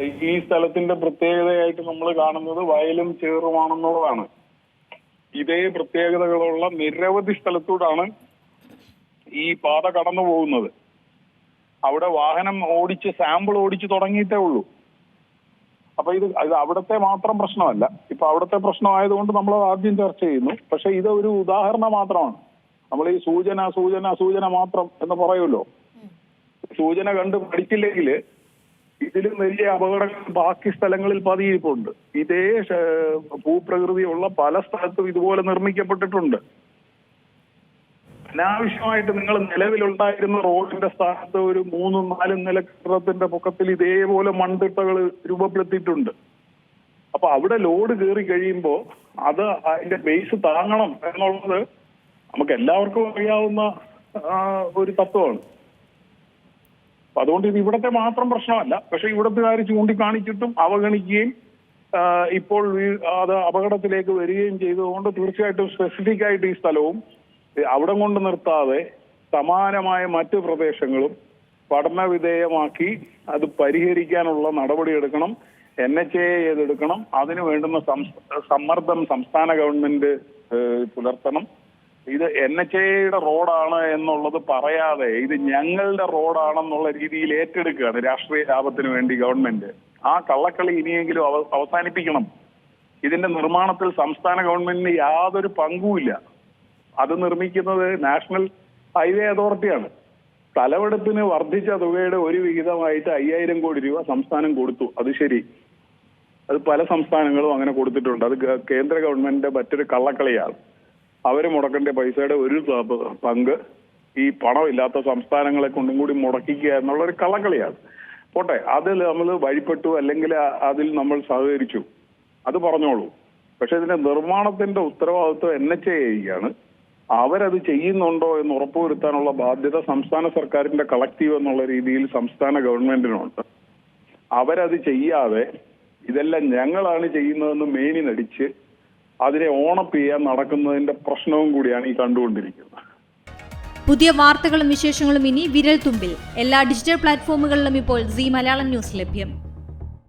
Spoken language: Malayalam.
ഈ സ്ഥലത്തിന്റെ പ്രത്യേകതയായിട്ട് നമ്മൾ കാണുന്നത് വയലും ചേറുമാണെന്നുള്ളതാണ്. ഇതേ പ്രത്യേകതകളുള്ള നിരവധി സ്ഥലത്തൂടാണ് ഈ പാത കടന്നു പോകുന്നത്. അവിടെ വാഹനം ഓടിച്ച് സാമ്പിൾ ഓടിച്ച് തുടങ്ങിയിട്ടേ ഉള്ളൂ. അപ്പൊ ഇത് ഇത് അവിടുത്തെ മാത്രം പ്രശ്നമല്ല. ഇപ്പൊ അവിടുത്തെ പ്രശ്നമായതുകൊണ്ട് നമ്മൾ ആദ്യം ചർച്ച ചെയ്യുന്നു. പക്ഷെ ഇത് ഒരു ഉദാഹരണം മാത്രമാണ്. നമ്മൾ ഈ സൂചന സൂചന സൂചന മാത്രം എന്ന് പറയുമല്ലോ. സൂചന കണ്ട് പഠിച്ചില്ലെങ്കിൽ ഇതിലും വലിയ അപകടങ്ങൾ ബാക്കി സ്ഥലങ്ങളിൽ പതിയിരിപ്പുണ്ട് ഇതേ ഭൂപ്രകൃതിയുള്ള പല സ്ഥലത്തും ഇതുപോലെ നിർമ്മിക്കപ്പെട്ടിട്ടുണ്ട്. അനാവശ്യമായിട്ട് നിങ്ങൾ നിലവിലുണ്ടായിരുന്ന റോഡിന്റെ സ്ഥാനത്ത് ഒരു മൂന്നും നാലും നില കെട്ടിടത്തിന്റെ പൊക്കത്തിൽ ഇതേപോലെ മൺതിട്ടകൾ രൂപപ്പെടുത്തിയിട്ടുണ്ട്. അപ്പൊ അവിടെ ലോഡ് കയറി കഴിയുമ്പോൾ അത് അതിന്റെ ബേസ് താങ്ങണം എന്നുള്ളത് നമുക്ക് എല്ലാവർക്കും അറിയാവുന്ന ഒരു തത്വമാണ്. അപ്പൊ അതുകൊണ്ട് ഇത് ഇവിടത്തെ മാത്രം പ്രശ്നമല്ല. പക്ഷെ ഇവിടത്തുകാർ ചൂണ്ടിക്കാണിച്ചിട്ടും അവഗണിക്കുകയും ഇപ്പോൾ അത് അപകടത്തിലേക്ക് വരികയും ചെയ്തതുകൊണ്ട് തീർച്ചയായിട്ടും സ്പെസിഫിക് ആയിട്ട് ഈ സ്ഥലവും അവിടം കൊണ്ട് നിർത്താതെ സമാനമായ മറ്റു പ്രദേശങ്ങളും പഠന വിധേയമാക്കി അത് പരിഹരിക്കാനുള്ള നടപടി എടുക്കണം. എൻ എച്ച് എ ചെയ്തെടുക്കണം അതിനു വേണ്ടുന്ന സമ്മർദ്ദം സംസ്ഥാന ഗവൺമെന്റ് പുലർത്തണം. ഇത് എൻ എച്ച് എയുടെ റോഡാണ് എന്നുള്ളത് പറയാതെ ഇത് ഞങ്ങളുടെ റോഡാണെന്നുള്ള രീതിയിൽ ഏറ്റെടുക്കുകയാണ് രാഷ്ട്രീയ ലാഭത്തിന് വേണ്ടി ഗവൺമെന്റ്. ആ കള്ളക്കളി ഇനിയെങ്കിലും അവ- അവസാനിപ്പിക്കണം. ഇതിന്റെ നിർമ്മാണത്തിൽ സംസ്ഥാന ഗവൺമെന്റിന് യാതൊരു പങ്കുമില്ല അത് നിർമ്മിക്കുന്നത് നാഷണൽ ഹൈവേ അതോറിറ്റിയാണ്. തലവെടുപ്പിന് വർദ്ധിച്ച തുകയുടെ ഒരു വിഹിതമായിട്ട് അയ്യായിരം കോടി രൂപ സംസ്ഥാനം കൊടുത്തു. അത് ശരി. അത് പല സംസ്ഥാനങ്ങളും അങ്ങനെ കൊടുത്തിട്ടുണ്ട്. അത് കേന്ദ്ര ഗവൺമെന്റിന്റെ മറ്റൊരു കള്ളക്കളിയാണ്. അവർ മുടക്കേണ്ട പൈസയുടെ ഒരു പങ്ക് ഈ പണമില്ലാത്ത സംസ്ഥാനങ്ങളെ കൊണ്ടും കൂടി മുടക്കിക്കുക എന്നുള്ള ഒരു കള്ളക്കളിയാണ്. പോട്ടെ അതിൽ നമ്മൾ വഴിപ്പെട്ടു അല്ലെങ്കിൽ അതിൽ നമ്മൾ സഹകരിച്ചു. അത് പറഞ്ഞോളൂ. പക്ഷെ ഇതിന്റെ നിർമ്മാണത്തിന്റെ ഉത്തരവാദിത്വം എൻ എച്ച് എയാണ് അവരത് ചെയ്യുന്നുണ്ടോ എന്ന് ഉറപ്പുവരുത്താനുള്ള ബാധ്യത സംസ്ഥാന സർക്കാരിന്റെ കളക്റ്റീവ് എന്നുള്ള രീതിയിൽ സംസ്ഥാന ഗവൺമെന്റിനുണ്ട്. അവരത് ചെയ്യാതെ ഇതെല്ലാം ഞങ്ങളാണ് ചെയ്യുന്നതെന്ന് മേനി നടിച്ച് അതിനെ ഓണപ്പ് ചെയ്യാൻ നടക്കുന്നതിന്റെ പ്രശ്നവും കൂടിയാണ് ഈ കണ്ടുകൊണ്ടിരിക്കുന്നത്. പുതിയ വാർത്തകളും വിശേഷങ്ങളും ഇനി വിരൽ തുമ്പിൽ എല്ലാ ഡിജിറ്റൽ പ്ലാറ്റ്ഫോമുകളിലും ഇപ്പോൾ സി മലയാളം ന്യൂസ് ലഭ്യം.